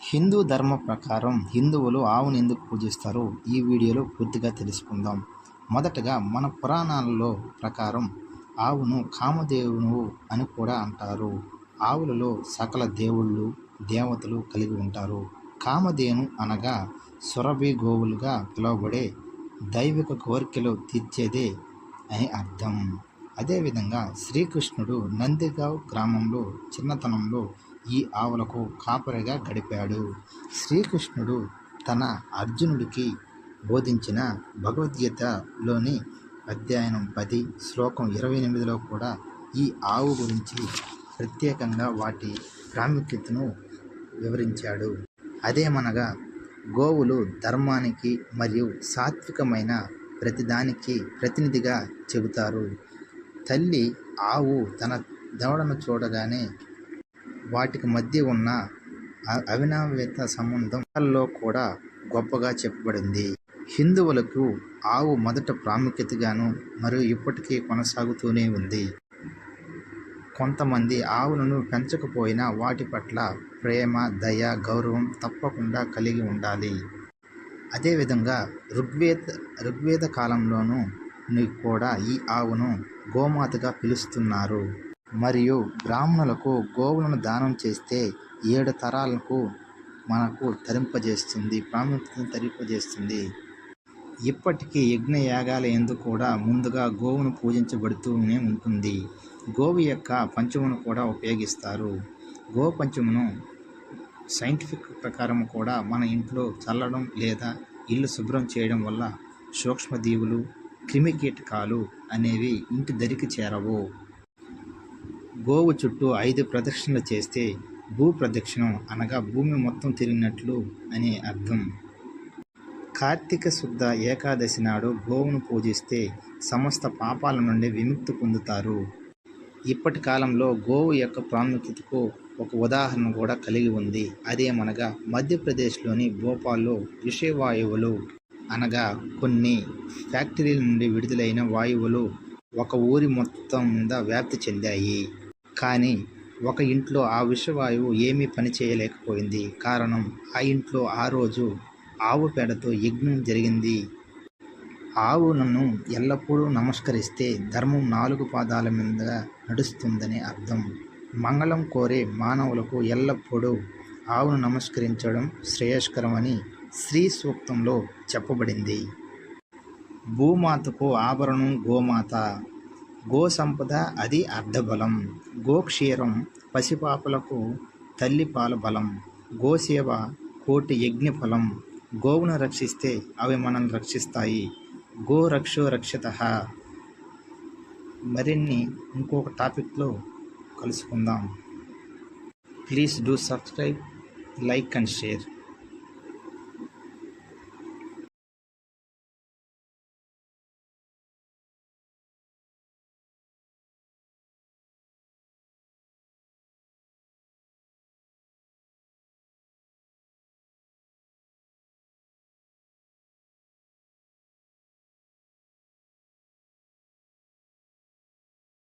హిందూ ధర్మ ప్రకారం హిందువులు ఆవును ఎందుకు పూజిస్తారు? ఈ వీడియోలో పూర్తిగా తెలుసుకుందాం. మొదటగా మన పురాణాలలో ప్రకారం ఆవును కామదేవును అని కూడా అంటారు. ఆవులలో సకల దేవుళ్ళు దేవతలు కలిగి ఉంటారు. కామధేను అనగా సురభి గోవులుగా పిలువబడే దైవిక కోరికలు తీర్చేదే అని అర్థం. అదేవిధంగా శ్రీకృష్ణుడు నందిగావ్ గ్రామంలో చిన్నతనంలో ఈ ఆవులకు కాపరిగా గడిపాడు. శ్రీకృష్ణుడు తన అర్జునుడికి బోధించిన భగవద్గీతలోని అధ్యయనం పది శ్లోకం ఇరవై ఎనిమిదిలో కూడా ఈ ఆవు గురించి ప్రత్యేకంగా వాటి ప్రాముఖ్యతను వివరించాడు. అదేమనగా గోవులు ధర్మానికి మరియు సాత్వికమైన ప్రతిదానికి ప్రతినిధిగా చెబుతారు. తల్లి ఆవు తన దవడను చూడగానే వాటికి మధ్య ఉన్న అవినావేత సంబంధంలో కూడా గొప్పగా చెప్పబడింది. హిందువులకు ఆవు మొదట ప్రాముఖ్యతగాను మరియు ఇప్పటికీ కొనసాగుతూనే ఉంది. కొంతమంది ఆవులను పెంచకపోయినా వాటి పట్ల ప్రేమ దయ గౌరవం తప్పకుండా కలిగి ఉండాలి. అదేవిధంగా ఋగ్వేద ఋగ్వేద కాలంలోనూ కూడా ఈ ఆవును గోమాతగా పిలుస్తున్నారు. మరియు బ్రాహ్మణులకు గోవులను దానం చేస్తే ఏడు తరాలకు మనకు తరింపజేస్తుంది ప్రాముఖ్యతను తరింపజేస్తుంది. ఇప్పటికీ యజ్ఞయాగాల ఎందు కూడా ముందుగా గోవును పూజించబడుతూనే ఉంటుంది. గోవు యొక్క పంచమును కూడా ఉపయోగిస్తారు. గో పంచమును సైంటిఫిక్ ప్రకారం కూడా మన ఇంట్లో చల్లడం లేదా ఇల్లు శుభ్రం చేయడం వల్ల సూక్ష్మదీవులు క్రిమికీటకాలు అనేవి ఇంటి దరికి చేరవు. గోవు చుట్టూ ఐదు ప్రదక్షిణలు చేస్తే భూ ప్రదక్షిణం అనగా భూమి మొత్తం తిరిగినట్లు అనే అర్థం. కార్తీక శుద్ధ ఏకాదశి నాడు గోవును పూజిస్తే సమస్త పాపాల నుండి విముక్తి పొందుతారు. ఇప్పటి కాలంలో గోవు యొక్క ప్రాముఖ్యతకు ఒక ఉదాహరణ కూడా కలిగి ఉంది. అదేమనగా మధ్యప్రదేశ్లోని భోపాల్లో విషవాయువులు అనగా కొన్ని ఫ్యాక్టరీల నుండి విడుదలైన వాయువులు ఒక ఊరి మొత్తం మీద వ్యాప్తి చెందాయి. కానీ ఒక ఇంట్లో ఆ విషవాయువు ఏమీ పని చేయలేకపోయింది. కారణం ఆ ఇంట్లో ఆ రోజు ఆవు పేడతో యజ్ఞం జరిగింది. ఆవులను ఎల్లప్పుడూ నమస్కరిస్తే ధర్మం నాలుగు పాదాల మీద నడుస్తుందని అర్థం. మంగళం కోరే మానవులకు ఎల్లప్పుడూ ఆవును నమస్కరించడం శ్రేయస్కరమని శ్రీ సూక్తంలో చెప్పబడింది. భూమాతకు ఆభరణం గోమాత. గో సంపద అది అర్ధబలం. గోక్షీరం పసిపాపలకు తల్లిపాల బలం గోసేవ కోటి యజ్ఞ ఫలం గోవును రక్షిస్తే అవి మనం రక్షిస్తాయి. గో రక్షో రక్షిత. మరిన్ని ఇంకొక టాపిక్లో కలుసుకుందాం. Please do subscribe like and share.